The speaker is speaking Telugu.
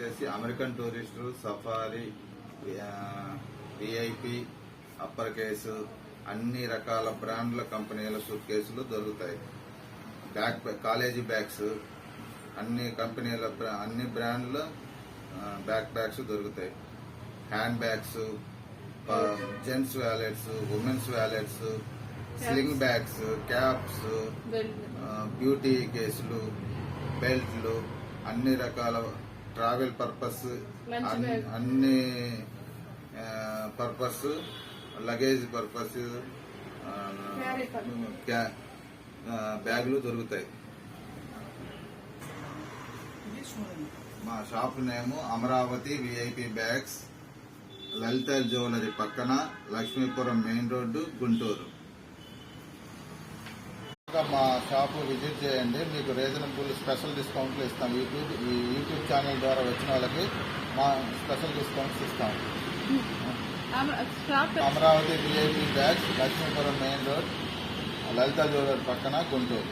వచ్చేసి American Tourister Safari VIP upper case అన్ని రకాల బ్రాండ్ల కంపెనీల సూట్ కేసులు దొరుకుతాయి. బ్యాగ్ కాలేజీ బ్యాగ్స్ అన్ని కంపెనీల అన్ని బ్రాండ్ల బ్యాక్ బ్యాగ్స్ దొరుకుతాయి. Hand bags gents wallets women's wallets sling bags caps beauty కేసులు బెల్ట్లు అన్ని రకాల ట్రావెల్ పర్పస్ అన్ని- పర్పస్ లగేజ్ పర్పస్ బ్యాగులు దొరుకుతాయి. మా షాప్ నేము Amaravati VIP bags Lalitha jewellery పక్కన లక్ష్మీపురం మెయిన్ రోడ్డు గుంటూరు. మా షాపు విజిట్ చేయండి. మీకు రీజనబుల్ స్పెషల్ డిస్కౌంట్లు ఇస్తాం. యూట్యూబ్ ఈ యూట్యూబ్ ఛానల్ ద్వారా వచ్చిన వాళ్ళకి మా స్పెషల్ డిస్కౌంట్స్ ఇస్తాం. Amaravati VIP bags Lakshmipuram main road Lalitha jewellery పక్కన గుంటూరు.